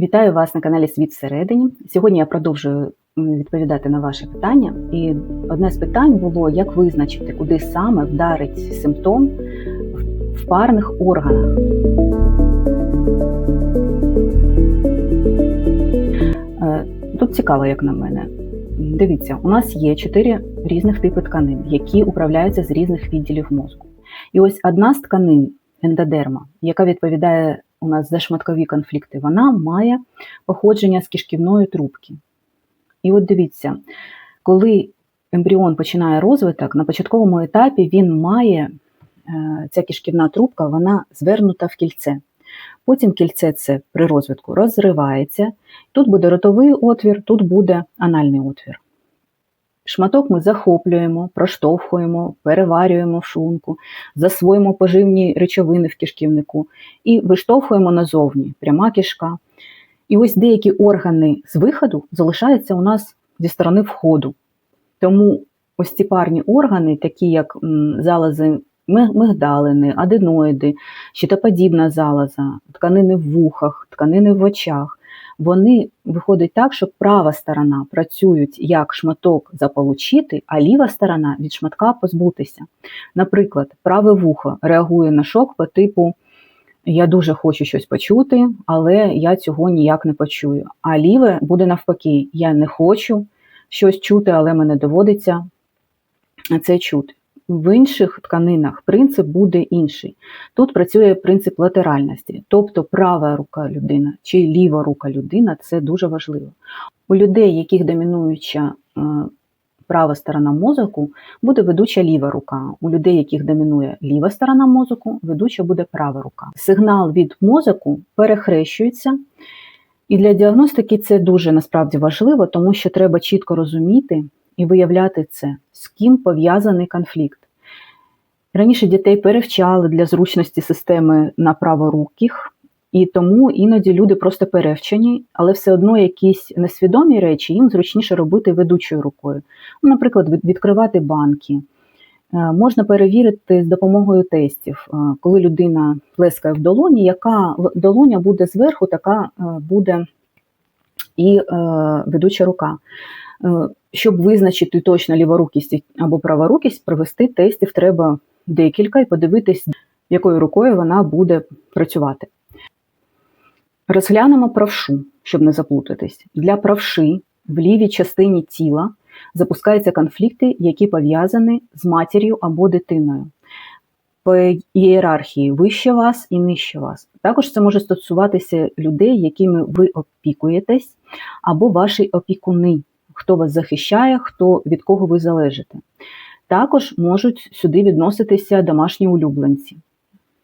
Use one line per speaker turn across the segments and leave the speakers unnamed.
Вітаю вас на каналі Світ всередині. Сьогодні я продовжую відповідати на ваші питання. І одне з питань було, як визначити, куди саме вдарить симптом в- парних органах. Е, Тут цікаво, як на мене. Дивіться, у нас є чотири різних типи тканин, які управляються з різних відділів мозку. І ось одна з тканин ендодерма, яка відповідає у нас за шматкові конфлікти, вона має походження з кишківної трубки. І от дивіться, коли ембріон починає розвиток, на початковому етапі він має е, ця кишківна трубка, вона звернута в кільце. Потім кільце це при розвитку розривається. Тут буде ротовий отвір, тут буде анальний отвір. Шматок ми захоплюємо, проштовхуємо, переварюємо в шлунку, засвоїмо поживні речовини в кишківнику і виштовхуємо назовні пряма кишка. І ось деякі органи з виходу залишаються у нас зі сторони входу. Тому ось ці парні органи, такі як ми- мигдалини, аденоїди, щитоподібна залоза, тканини в вухах, тканини в очах, вони виходить так, що права сторона працюють як шматок заполучити, а ліва сторона від шматка позбутися. Наприклад, праве вухо реагує на шок по типу я дуже хочу щось почути, але я цього ніяк не почую. А ліве буде навпаки, я не хочу щось чути, але мене доводиться це чути. В інших тканинах принцип буде інший. Тут працює принцип латеральності, тобто права рука людина чи ліва рука людина це дуже важливо. У людей, яких домінуюча е, права сторона мозку, буде ведуча ліва рука. У людей, яких домінує ліва сторона мозку, ведуча буде права рука. Сигнал від мозку перехрещується. І для діагностики це дуже насправді важливо, тому що треба чітко розуміти і виявляти це, з ким пов'язаний конфлікт. Раніше дітей перевчали для зручності системи на праворуких, і тому іноді люди просто перевчені, але все одно якісь несвідомі речі їм зручніше робити ведучою рукою. Наприклад, відкривати банки. Е, Можна перевірити з допомогою тестів, Е, коли людина плескає в долоні, яка долоня буде зверху, така е, буде і ведуча рука. Е, Щоб визначити точно ліворукість або праворукість, провести тестів треба декілька і подивитись, якою рукою вона буде працювати. Розглянемо правшу, щоб не заплутатись. Для правши в лівій частині тіла запускаються конфлікти, які пов'язані з матір'ю або дитиною. По ієрархії вище вас і нижче вас. Також це може стосуватися людей, якими ви опікуєтесь, або ваші опікуни, хто вас захищає, хто від кого ви залежите. Також можуть сюди відноситися домашні улюбленці.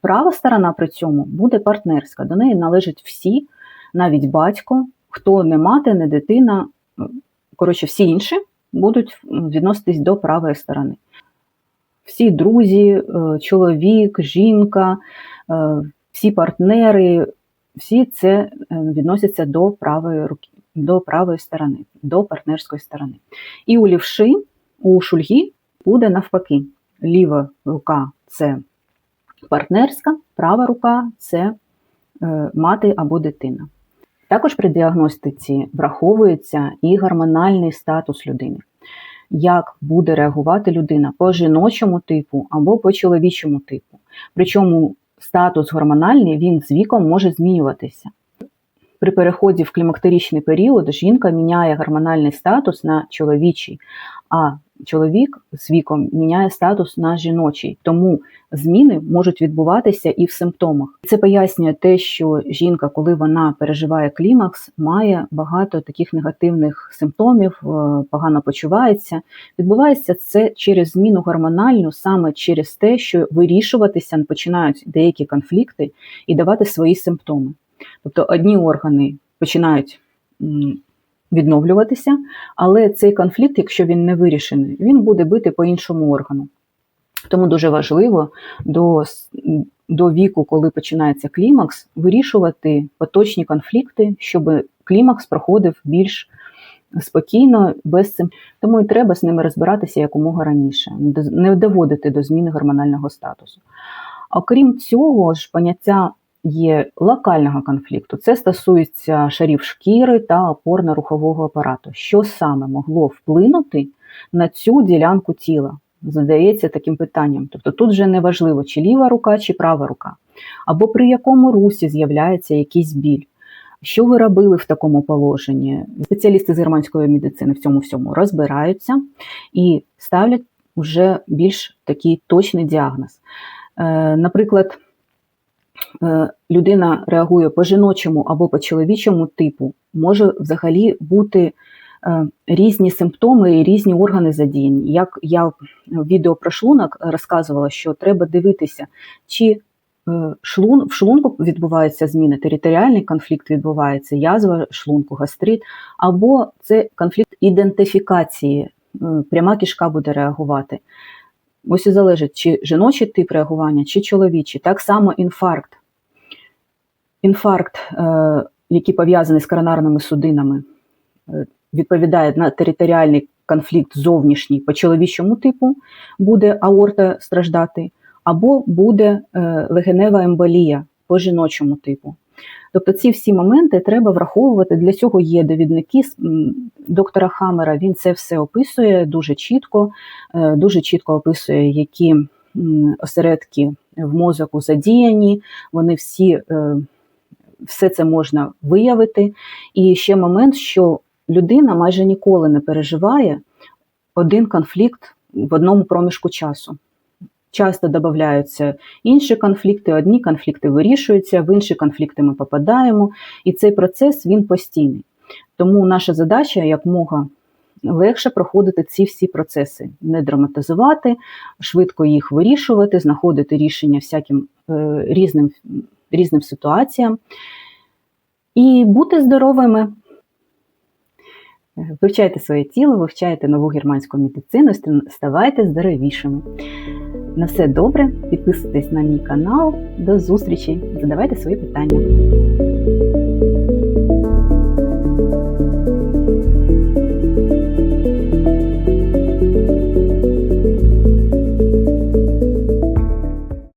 Права сторона при цьому буде партнерська. До неї належать всі, навіть батько, хто не мати, не дитина, коротше, всі інші будуть відноситись до правої сторони. Всі друзі, е, чоловік, жінка, е, всі партнери, всі це е, відносяться до правої руки, до правої сторони, до партнерської сторони. І у лівши, у шульгі буде навпаки. Ліва рука це партнерська, права рука це е, мати або дитина. Також при діагностиці враховується і гормональний статус людини. Як буде реагувати людина по жіночому типу або по чоловічому типу. Причому статус гормональний він з віком може змінюватися. При переході в клімактеричний період жінка міняє гормональний статус на чоловічий, а чоловік з віком міняє статус на жіночий. Тому зміни можуть відбуватися і в симптомах. Це пояснює те, що жінка, коли вона переживає клімакс, має багато таких негативних симптомів, е, погано почувається. Відбувається це через зміну гормональну, саме через те, що вирішуватися починають деякі конфлікти і давати свої симптоми. Тобто одні органи починають відновлюватися, але цей конфлікт, якщо він не вирішений, він буде бити по іншому органу. Тому дуже важливо до, до віку, коли починається клімакс, вирішувати поточні конфлікти, щоб клімакс проходив більш спокійно, без цим. Тому і треба з ними розбиратися якомога раніше, не доводити до зміни гормонального статусу. Окрім цього ж, поняття є локального конфлікту. Це стосується шарів шкіри та опорно-рухового апарату. Що саме могло вплинути на цю ділянку тіла? Задається таким питанням. Тобто тут вже не важливо, чи ліва рука, чи права рука, або при якому русі з'являється якийсь біль. Що ви робили в такому положенні? Спеціалісти з германської медицини в цьому всьому розбираються і ставлять вже більш такий точний діагноз. Е, Наприклад, людина реагує по жіночому або по чоловічому типу, може взагалі бути е, різні симптоми і різні органи задіяні. Як я в відео про шлунок розказувала, що треба дивитися, чи е, шлун, в шлунку відбуваються зміни, територіальний конфлікт відбувається, язва шлунку, гастрит, або це конфлікт ідентифікації, е, пряма кишка буде реагувати. Ось і залежить, чи жіночий тип реагування, чи чоловічий. Так само інфаркт. Інфаркт, е, який пов'язаний з коронарними судинами, е, відповідає на територіальний конфлікт зовнішній по чоловічому типу, буде аорта страждати, або буде е, легенева емболія по жіночому типу. Тобто ці всі моменти треба враховувати. Для цього є довідники доктора Хаммера. Він це все описує дуже чітко, дуже чітко описує, які осередки в мозоку задіяні. Вони всі все це можна виявити. І ще момент, що людина майже ніколи не переживає один конфлікт в одному проміжку часу. Часто додаються інші конфлікти, одні конфлікти вирішуються, в інші конфлікти ми попадаємо, і цей процес він постійний. Тому наша задача якмога легше проходити ці всі процеси, не драматизувати, швидко їх вирішувати, знаходити рішення всяким е, різним, різним ситуаціям і бути здоровими. Вивчайте своє тіло, вивчайте нову германську медицину, ставайте здоровішими. На все добре, підписуйтесь на мій канал. До зустрічі, задавайте свої питання.